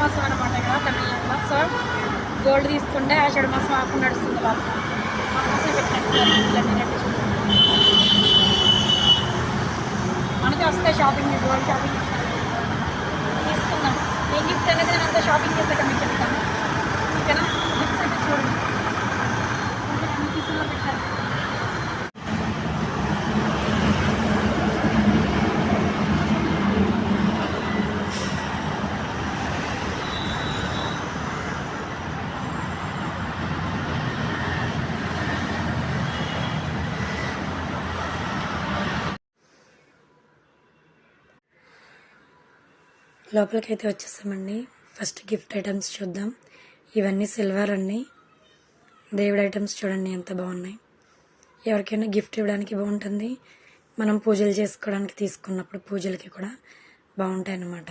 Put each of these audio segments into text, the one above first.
మాసం అనమాట ఇక్కడ తమిళనాడులో. సో గోల్డ్ తీసుకుంటే ఆషాఢ మాసం ఆకుండా నడుస్తుంది బాబు. ఆ మాసం పెట్టినట్టు మనకి వస్తాయి షాపింగ్ గోల్డ్ షాపింగ్ తీసుకుందాం ఏ గిఫ్ట్ అనేది నేను అంతా షాపింగ్ చేశాక మీకు చెప్తాను ఓకేనా గిఫ్ట్స్ అయితే చూడండి అన్ని తీసుకున్నా పెట్టారు లోపలికి అయితే వచ్చేసామండి. ఫస్ట్ గిఫ్ట్ ఐటమ్స్ చూద్దాం. ఇవన్నీ సిల్వర్ అండి. దేవుడి ఐటమ్స్ చూడండి ఎంత బాగున్నాయి. ఎవరికైనా గిఫ్ట్ ఇవ్వడానికి బాగుంటుంది. మనం పూజలు చేసుకోవడానికి తీసుకున్నప్పుడు పూజలకి కూడా బాగుంటాయి అన్నమాట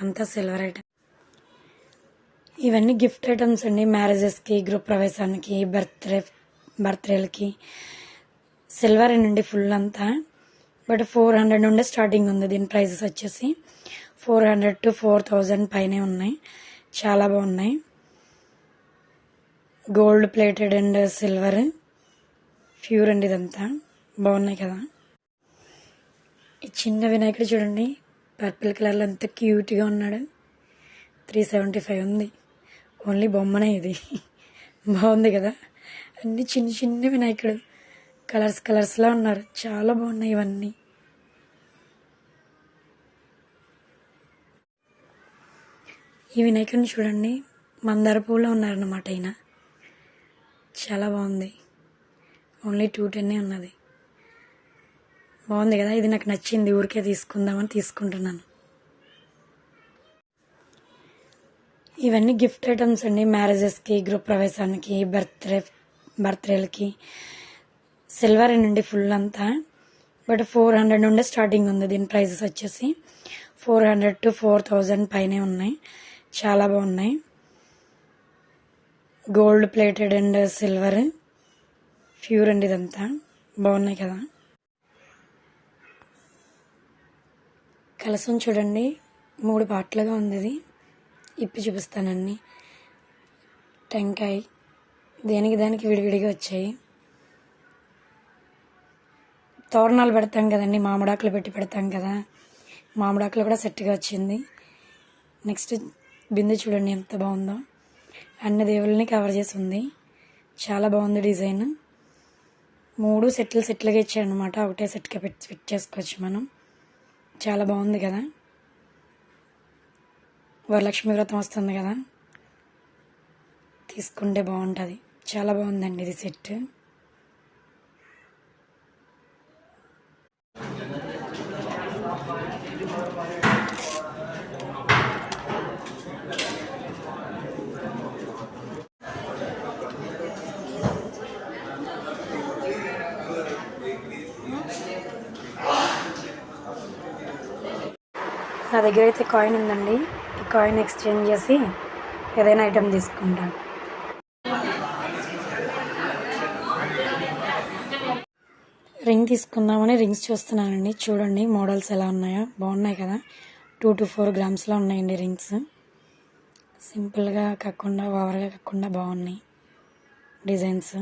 అంతా సిల్వర్ ఐటమ్. ఇవన్నీ గిఫ్ట్ ఐటమ్స్ అండి. మ్యారేజెస్కి గృహ ప్రవేశానికి బర్త్డే బర్త్డేలకి. సిల్వర్ అండి ఫుల్ అంతా. బట్ ఫోర్ హండ్రెడ్ నుండే స్టార్టింగ్ ఉంది. దీని ప్రైజెస్ వచ్చేసి four hundred to four thousand పైనే ఉన్నాయి. చాలా బాగున్నాయి. Gold plated and silver. Pure అండి ఇదంతా. బాగున్నాయి కదా. ఈ చిన్న వినాయకుడు చూడండి. పర్పుల్ కలర్లో ఎంత క్యూట్గా ఉన్నాడు. త్రీ సెవెంటీ ఫైవ్ ఉంది. ఓన్లీ బొమ్మనే ఇది. బాగుంది కదా. అన్ని చిన్న చిన్న వినాయకుడు. కలర్స్ కలర్స్లో ఉన్నారు. చాలా బాగున్నాయి ఇవన్నీ. ఈ వినాయకుడిని చూడండి. మందార పూలో ఉన్నారన్నమాట ఆయన చాలా బాగుంది. ఓన్లీ టూ టెన్నే ఉన్నది. బాగుంది కదా? ఇది నాకు నచ్చింది. ఊరికే తీసుకుందామని తీసుకుంటున్నాను. ఇవన్నీ గిఫ్ట్ ఐటమ్స్ అండి. మ్యారేజెస్కి గృహప్రవేశానికి బర్త్డే బర్త్డేలకి సిల్వర్ అండి ఫుల్ అంతా. బట్ ఫోర్ హండ్రెడ్ నుండే స్టార్టింగ్ ఉంది. దీని ప్రైజెస్ వచ్చేసి four hundred to four thousand పైనే ఉన్నాయి. చాలా బాగున్నాయి. Gold plated and silver pure అండి ఇదంతా. బాగున్నాయి కదా. కలసం చూడండి. మూడు పాటలుగా ఉంది ఇది. ఇప్పి చూపిస్తానండి టెంకాయ. దేనికి దానికి విడివిడిగా వచ్చాయి. తోరణాలు పెడతాం కదండి. మామిడాకులు పెట్టి పెడతాం కదా. మామిడాకులు కూడా సెట్గా వచ్చింది. నెక్స్ట్ బిందె చూడండి ఎంత బాగుందో. అన్ని దేవుళ్ళని కవర్ చేసి ఉంది చాలా బాగుంది డిజైన్. మూడు సెట్లు సెట్లుగా ఇచ్చాడు అనమాట ఒకటే సెట్గా పెట్టి ఫిట్ చేసుకోవచ్చు మనం. చాలా బాగుంది కదా. వరలక్ష్మి వ్రతం వస్తుంది కదా. తీసుకుంటే బాగుంటుంది. చాలా బాగుందండి ఇది సెట్. నా దగ్గర అయితే కాయిన్ ఉందండి. ఈ కాయిన్ ఎక్స్చేంజ్ చేసి ఏదైనా ఐటెం తీసుకుంటాను రింగ్ తీసుకుందామని రింగ్స్ చూస్తున్నానండి. చూడండి మోడల్స్ ఎలా ఉన్నాయో. బాగున్నాయి కదా. టూ టు ఫోర్ గ్రామ్స్లో ఉన్నాయండి రింగ్స్ సింపుల్గా కాకుండా ఓవర్గా కాకుండా బాగున్నాయి డిజైన్స్.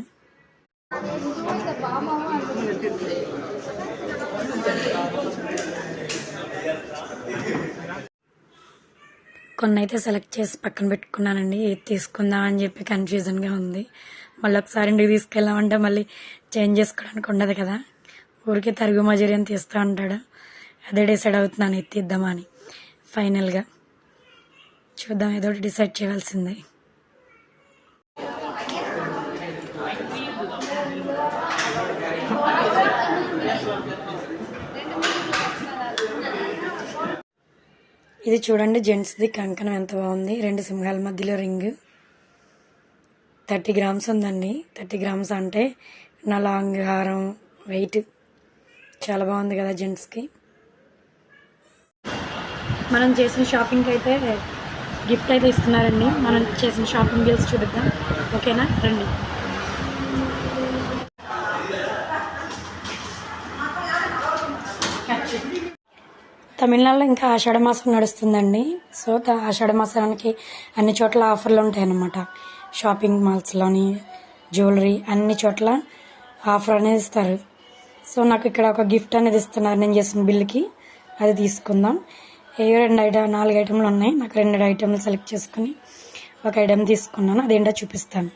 కొన్ని అయితే సెలెక్ట్ చేసి పక్కన పెట్టుకున్నానండి. ఏది తీసుకుందాం అని చెప్పి కన్ఫ్యూజన్గా ఉంది. మళ్ళీ ఒకసారి ఇంటికి తీసుకెళ్ళామంటే మళ్ళీ చేంజ్ చేసుకోవడానికి ఉండదు కదా. ఊరికే తరుగు మజూరియన్ తీస్తూ ఉంటాడు. అదే డిసైడ్ అవుతున్నాను ఇది తీద్దామని ఫైనల్గా చూద్దాం ఏదో ఒకటి డిసైడ్ చేయవలసిందే ఇది చూడండి జెంట్స్ది కంకణం ఎంత బాగుంది. రెండు సింహాల మధ్యలో రింగ్. థర్టీ గ్రామ్స్ ఉందండి. థర్టీ గ్రామ్స్ అంటే నా లాంగ్ హారం వెయిట్ చాలా బాగుంది కదా జెంట్స్కి మనం చేసిన షాపింగ్కి అయితే గిఫ్ట్ అయితే ఇస్తున్నారండి. మనం చేసిన షాపింగ్ బిల్స్ చూపిద్దాం. ఓకేనా? రండి. తమిళనాడులో ఇంకా ఆషాఢ మాసం నడుస్తుందండి. సో ఆషాఢ మాసానికి అన్ని చోట్ల ఆఫర్లు ఉంటాయన్నమాట. షాపింగ్ మాల్స్లోని జ్యువెలరీ అన్ని చోట్ల ఆఫర్ అనేది ఇస్తారు. సో నాకు ఇక్కడ ఒక గిఫ్ట్ అనేది ఇస్తున్నారు నేను చేసిన బిల్లుకి అది తీసుకుందాం. ఏ రెండు ఐటమ్ నాలుగు ఐటెంలు ఉన్నాయి. నాకు రెండు ఐటెంలు సెలెక్ట్ చేసుకుని ఒక ఐటెం తీసుకున్నాను. అదేంటో చూపిస్తాను.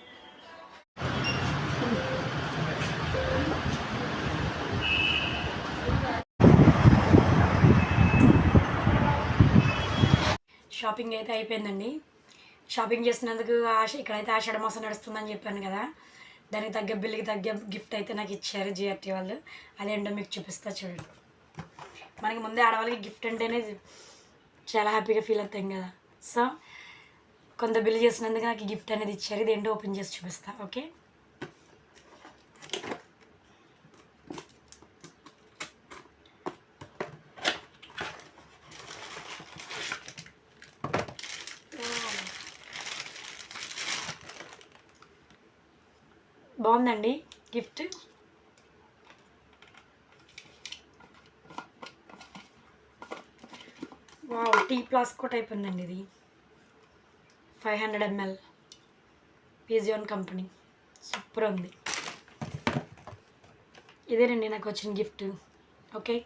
షాపింగ్ అయితే అయిపోయిందండి. షాపింగ్ చేసినందుకు ఆశ ఇక్కడైతే ఆషాఢ మాసం నడుస్తుందని చెప్పాను కదా. దానికి తగ్గ బిల్లుకి తగ్గ గిఫ్ట్ అయితే నాకు ఇచ్చారు జిఆర్టీ వాళ్ళు. అదేంటో మీకు చూపిస్తా చూడండి. మనకి ముందే ఆడవాళ్ళకి గిఫ్ట్ అంటేనే చాలా హ్యాపీగా ఫీల్ అవుతాం కదా. సో కొంత బిల్ చేసినందుకు నాకు గిఫ్ట్ అనేది ఇచ్చారు. ఇదేంటో ఓపెన్ చేసి చూపిస్తా. ఓకే? బాగుందండి. గిఫ్ట్. వా టీ ప్లాస్కో టైప్ ఉందండి ఇది. Five hundred ML. Pigeon company. Super ఉంది. ఇదేనండి నాకు వచ్చిన గిఫ్ట్. ఓకే?